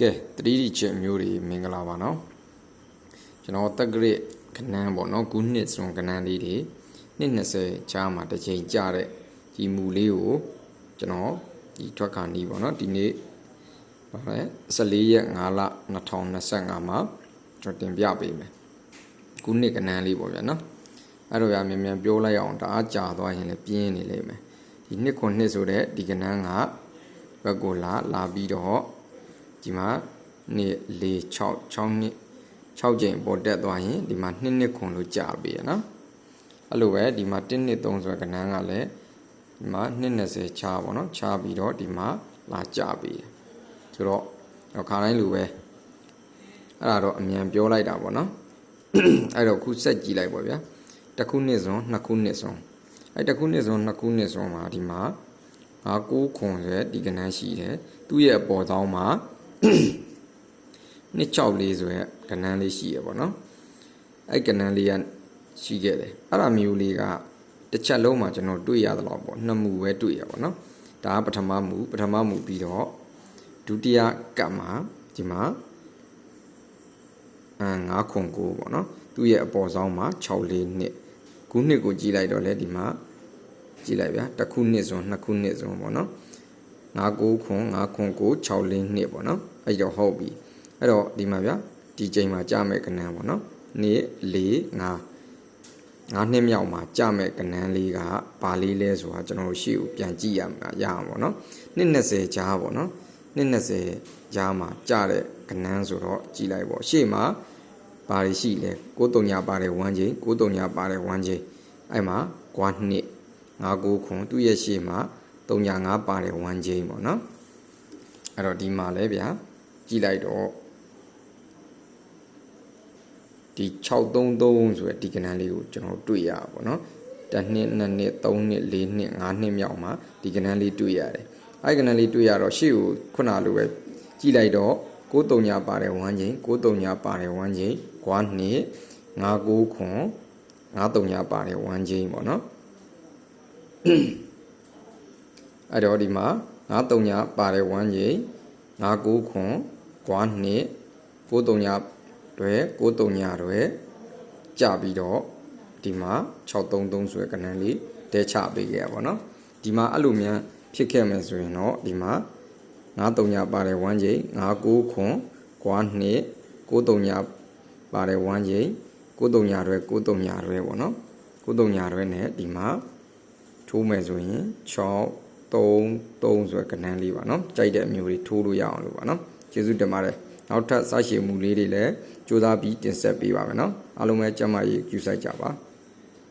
ကဲတတိတိချက်မျိုးတွေမင်္ဂလာပါနော်ကျွန်တော်တက္ကရခဏန်းပေါ့နော်ခုနှစ်စွန်ခဏန်းလေးတွေနှစ်20ချားမှာတစ်ချိန်ကြာတဲ့ဒီမူလေးကိုကျွန်တော်ဒီထွက်ခါနီးပေါ့နော်ဒီနေ့ဗါလဲ14ရက်5လ2025မှာကျွန်တော်တင်ပြပေးမယ်ခုနှစ်ခဏန်းလေးပေါ့ဗျာနော်အဲ့တော့ရမြန်မြန်ပြောလိုက်အောင်တအားကြာသွားရင်လည်းပြင်းနေလိမ့်မယ်ဒီနှစ်ခုနှစ်ဆိုတဲ့ဒီခဏန်းကဘက်ကိုလာလာပြီးတော့ ဒီမှာနှစ်4 6 6နှစ်6ကြိမ်ပေါ်တက်သွားရင်ဒီမှာ2နှစ်ခွန်လို့ကြာပြီရနော်အဲ့လိုပဲဒီမှာ1နှစ်3ဆိုတဲ့ကဏ္ဍကလည်းဒီမှာ220ချားပေါ့နော်ချားပြီးတော့ဒီမှာလာကြာပြီဆိုတော့ခါတိုင်းလိုပဲအဲ့ဒါတော့အမြန်ပြောလိုက်တာပေါ့နော်အဲ့တော့ခုဆက်ကြည့်လိုက်ပေါ့ဗျာတစ်ခုနှစ်စွန်နှစ်ခုနှစ်စွန်အဲ့တစ်ခုနှစ်စွန်နှစ်ခုနှစ်စွန်မှာဒီမှာငါ9ခွန်ဆိုတဲ့ဒီကဏ္ဍရှိတယ်သူ့ရဲ့အပေါ်သောမှာ နှစ်6လေးဆိုရဲကဏ္ဍလေးရှိရပေါ့နော်အဲ့ကဏ္ဍလေးကရှိခဲ့တယ်အဲ့ဒါမျိုးလေးကတစ်ချက်လုံးမှာကျွန်တော်တွေ့ရသလောက်ပေါ့နှစ်မူပဲတွေ့ရပေါ့နော်ဒါကပထမမူပထမမူပြီးတော့ဒုတိယကပ်မှာဒီမှာအဲ9ခွန်9ပေါ့နော်သူ့ရဲ့အပေါ်ဆောင်မှာ6လေးနှစ်ခုနှစ်ကိုကြည့်လိုက်တော့လေဒီမှာကြည့်လိုက်ဗျာတစ်ခုနှစ်စွန်နှစ်ခုနှစ်စွန်ပေါ့နော် 59999662ပေါ့နော်အဲ့တော့ဟုတ်ပြီအဲ့တော့ဒီမှာဗျဒီချိန်မှာကြာမဲ့ကဏန်းပေါ့နော်နေ့4 5ငါးနှစ်မြောက်မှာကြာမဲ့ကဏန်းလေးကဘာလေးလဲဆိုတာကျွန်တော်တို့ရှေ့ကိုပြန်ကြည့်ရမှာရအောင်ပေါ့နော်နှစ်20ကြာပေါ့နော်နှစ်20ကြာမှာကြာတဲ့ကဏန်းဆိုတော့ကြည့်လိုက်ပေါ့ရှေ့မှာဘာတွေရှိလဲ93ညပါတယ်1ချိန်93ညပါတယ်1ချိန်အဲ့မှာကွာနှစ်9 9ခွန်သူ့ရဲ့ရှေ့မှာ9 3.5ပါတယ်1ချိန်ပေါ့နော်အဲ့တော့ဒီမှာလဲဗျာကြည့်လိုက်တော့ဒီ633ဆိုတဲ့ဒီကဏ္ဍလေးကိုကျွန်တော်တွေ့ရပါဘောเนาะတစ်နှစ်နှစ်နှစ်သုံးနှစ်လေးနှစ်ငါးနှစ်မြောက်မှာဒီကဏ္ဍလေးတွေ့ရတယ်အဲ့ဒီကဏ္ဍလေးတွေ့ရတော့ရှေ့ကိုခုနလိုပဲကြည့်လိုက်တော့93ညပါတယ်1ချိန်93ညပါတယ်1ချိန်ဂွားနှစ်969 93ညပါတယ်1ချိန်ပေါ့เนาะ အဲ့တော့ဒီမှာ53ညပါတယ်1ချိန်59ခွန်ကွာနှစ်93ညတွေ93ညတွေကြပြီးတော့ဒီမှာ633ဆိုတဲ့ကဏ္ဍလေးတဲချပေးခဲ့ရပါတော့ဒီမှာအဲ့လိုများဖြစ်ခဲ့မယ်ဆိုရင်တော့ဒီမှာ93ညပါတယ်1ချိန်59ခွန်ကွာနှစ်93ညပါတယ်1ချိန်93ညတွေ93ညတွေပေါ့နော်93ညတွေနဲ့ဒီမှာထိုးမယ်ဆိုရင်6 3 3ဆိုတဲ့ကဏ္ဍလေးပါနော်ကြိုက်တဲ့အမျိုးတွေထိုးလို့ရအောင်လို့ပါနော်ကျေးဇူးတင်ပါတယ်နောက်ထပ်စရှိမှုလေးတွေလည်းစူးစမ်းပြီးတင်ဆက်ပေးပါမယ်နော်အားလုံးပဲကြမ်းမာရေးကြိုးစိုက်ကြပါ